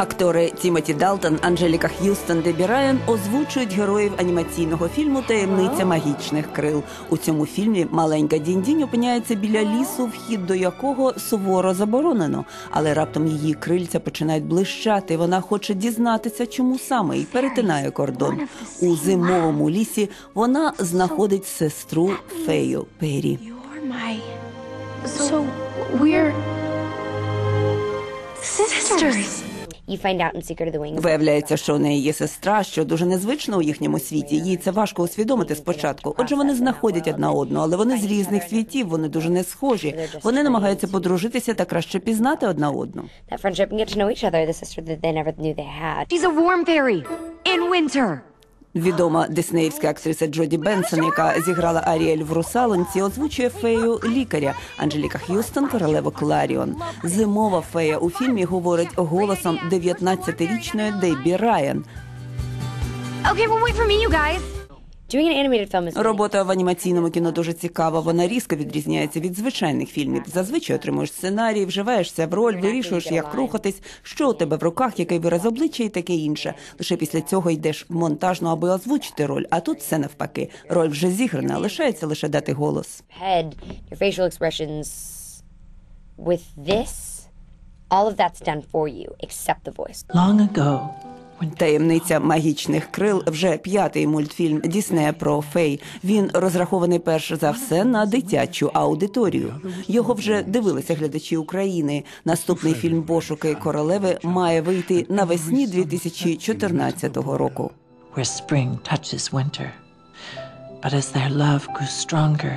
Актори Тімоті Далтон, Анжеліка Х'юстон, Дебі Райан озвучують героїв анімаційного фільму Таємниця магічних крил. У цьому фільмі маленька Дінь-Дінь опиняється біля лісу, вхід до якого суворо заборонено. Але раптом її крильця починають блищати. Вона хоче дізнатися, чому саме і перетинає кордон. У зимовому лісі вона знаходить сестру Фею Пері. Sisters. Виявляється, що у неї є сестра, що дуже незвично у їхньому світі. Їй це важко усвідомити спочатку. Отже, вони знаходять одна одну, але вони з різних світів. Вони дуже не схожі. Вони намагаються подружитися та краще пізнати одна одну. That friendship and get to know each other, the sister that they never knew they had. She's a warm fairy in winter. Відома диснеївська актриса Джоді Бенсон, яка зіграла Аріель в русалонці, озвучує фею лікаря Анжеліка Х'юстон, королева Кларіон. Зимова фея у фільмі говорить голосом 19-річної Дебі Райан. Okay, well, wait for me, you guys. Робота в анімаційному кіно дуже цікава. Вона різко відрізняється від звичайних фільмів. Зазвичай отримуєш сценарій, вживаєшся в роль, вирішуєш, як рухатись, що у тебе в руках, який вираз обличчя і таке інше. Лише після цього йдеш в монтажну, аби озвучити роль. А тут все навпаки. Роль вже зіграна, лишається лише дати голос. head, your facial expressions. With this, all of that's done for you, except the voice. Long ago, Таємниця магічних крил вже п'ятий мультфільм Діснея про фей. Він розрахований перш за все на дитячу аудиторію. Його вже дивилися глядачі України. Наступний фільм Пошуки королеви має вийти навесні 2014 року. But as their love grew stronger.